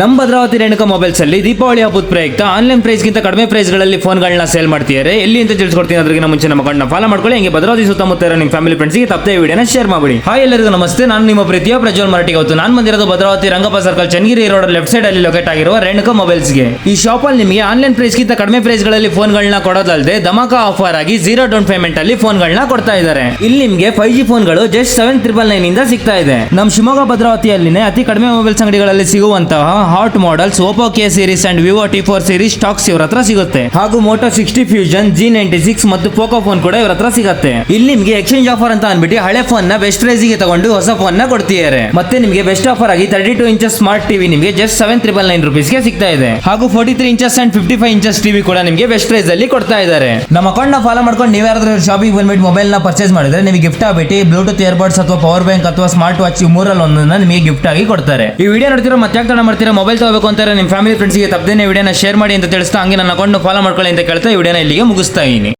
ನಮ್ಮ ಭದ್ರಾವತಿ ರೇಣುಕಾ ಮೊಬೈಲ್ಸ್ ಅಲ್ಲಿ ದೀಪಾವಳಿ ಹಬ್ಬದ ಪ್ರಯುಕ್ತ ಆನ್ಲೈನ್ ಪ್ರೈಸ್ ಗಿಂತ ಕಡಿಮೆ ಪ್ರೈಸ್ಗಳಲ್ಲಿ ಫೋನ್ ಗಳನ್ನ ಸೇಲ್ ಮಾಡ್ತಿದ್ದಾರೆ. ಎಲ್ಲಿ ಅಂತ ತಿಳಿಸ್ಕೊಡ್ತೀನಿ, ಅದ್ರಿಗಿನ ಮುಂಚೆ ನಮ್ಮ ಕಣ್ಣ ಫಾಲೋ ಮಾಡ್ಕೊಳ್ಳಿ. ಹಂಗೆ ಭದ್ರಾವತಿ ಸುತ್ತಮುತ್ತ ನಿಮ್ಮ ಫ್ಯಾಮಿಲಿ ಫ್ರೆಂಡ್ಸ್ಗೆ ತಪ್ಪದೆ ವಿಡಿಯೋನ ಶೇರ್ ಮಾಡಿ ಹಾಯ್ ಎಲ್ಲರಿಗೂ ನಮಸ್ತೆ. ನಾನು ನಿಮ್ಮ ಪ್ರೀತಿಯ ಪ್ರಜ್ವಲ್ ಮರಾಠಿ ಅವತ್ತು ನಾನು ಬಂದಿರೋದು Bhadravathi Rangappa circle Channagiri road left side ಅಲ್ಲಿ ಲೊಕೇಟ್ ಆಗಿರುವ ಮೊಬೈಲ್ಗೆ. ಈ ಶಾಪ್ ಅಲ್ಲಿ ನಿಮಗೆ ಆನ್ಲೈನ್ ಪ್ರೈಸ್ ಗಿಂತ ಕಡಿಮೆ ಪ್ರೈಸ್ಗಳಲ್ಲಿ ಫೋನ್ ಗಳನ್ನ ಕೊಡೋದಲ್ಲದೆ ಧಮಾಕ ಆಫರ್ ಆಗಿ ಜೀರೋ ಡೌನ್ ಪೇಮೆಂಟ್ ಅಲ್ಲಿ ಫೋನ್ ಗಳನ್ನ ಕೊಡ್ತಾ ಇದ್ದಾರೆ. ಇಲ್ಲಿ ನಿಮಗೆ ಫೈವ್ ಜಿ ಫೋನ್ಗಳು ಜಸ್ಟ್ ಸೆವೆನ್ ತ್ರಿಬಲ್ ನೈನ್ ಇಂದ ಸಿಗ್ತಾ ಇದೆ. ನಮ್ಮ ಶಿವಮೊಗ್ಗ ಭದ್ರಾವತಿಯಲ್ಲಿನೇ ಅತಿ ಕಡಿಮೆ ಮೊಬೈಲ್ಸ್ ಅಂಗಡಿಗಳಲ್ಲಿ ಸಿಗುವಂತಹ hot models Oppo K series and Vivo T four series stocks ಇವ್ರ ಹತ್ರ ಸಿಗುತ್ತೆ. ಹಾಗೂ Moto sixty fusion G ninety six ಮತ್ತು ಪೋಕೋ ಫೋನ್ ಕೂಡ ಇವ್ರ ಹತ್ರ ಸಿಗುತ್ತೆ. ಇಲ್ಲಿ ನಿಮಗೆ ಎಕ್ಸ್ಚೇಂಜ್ ಆಫರ್ ಅಂತ ಅನ್ಬಿಟ್ಟು ಹಳೆ ಫೋನ್ನ ಬೆಸ್ಟ್ ಪ್ರೈಸ್ಗೆ ತಗೊಂಡು ಹೊಸ ಫೋನ್ನ ಕೊಡ್ತಿದ್ದಾರೆ. ಮತ್ತೆ ನಿಮಗೆ ಬೆಸ್ಟ್ ಆಫರ್ ಆಗಿ thirty two inches smart TV ನಿಮಗೆ ಜಸ್ಟ್ ಸೆವೆನ್ ತ್ರಿಬಲ್ ನೈನ್ ರುಪೀಸ್ಗೆ ಸಿಗ್ತಾ ಇದೆ. ಹಾಗೂ forty three inches and fifty five inches TV ಕೂಡ ನಿಮಗೆ ಬೆಸ್ಟ್ ಪ್ರೈಸ್ ಅಲ್ಲಿ ಕೊಡ್ತಾ ಇದ್ದಾರೆ. ನಮ್ಮ ಅಕೌಂಟ್ನ ಫಾಲೋ ಮಾಡ್ಕೊಂಡು ನೀವು ಯಾರಾದ್ರೂ ಶಾಪಿಂಗ್ ಬಂದ್ಬಿಟ್ಟು ಮೊಬೈಲ್ನ ಪರ್ಚೇಸ್ ಮಾಡಿದ್ರೆ ನಿಮಗೆ ಗಿಫ್ಟ್ ಆಗ್ಬಿಟ್ಟು ಬ್ಲೂಟೂತ್ ಇಯರ್ಬಡ್ಸ್ ಅಥವಾ ಪವರ್ ಬ್ಯಾಂಕ್ ಅಥವಾ ಸ್ಮಾರ್ಟ್ ವಾಚ್ ಮೂರಲ್ಲಿ ಒಂದನ್ನ ನಿಮಗೆ ಗಿಫ್ಟ್ ಆಗಿ ಕೊಡ್ತಾರೆ. ಈ ವಿಡಿಯೋ ನೋಡ್ತಿರೋ ಮತ್ತೆ ಮಾಡ್ತೀರಾ? ಮೊಬೈಲ್ ತಗೋಬೇಕು ಅಂತಾರೆ ನಿಮ್ಮ ಫ್ಯಾಮಿಲಿ ಫ್ರೆಂಡ್ಸ್ಗೆ ತಪ್ಪದೇನೆ ವಿಡಿಯೋನ ಶೇರ್ ಮಾಡಿ ಅಂತ ತಿಳಿಸ್ತಾ, ಹಂಗೆ ನನ್ನ ಅಕೌಂಟ್ ಫಾಲೋ ಮಾಡ್ಕೊಳ್ಳಿ ಅಂತ ಕೇಳ್ತಾ ವಿಡಿಯೋನ ಇಲ್ಲಿಗೆ ಮುಗಿಸ್ತಾ ಇದೀನಿ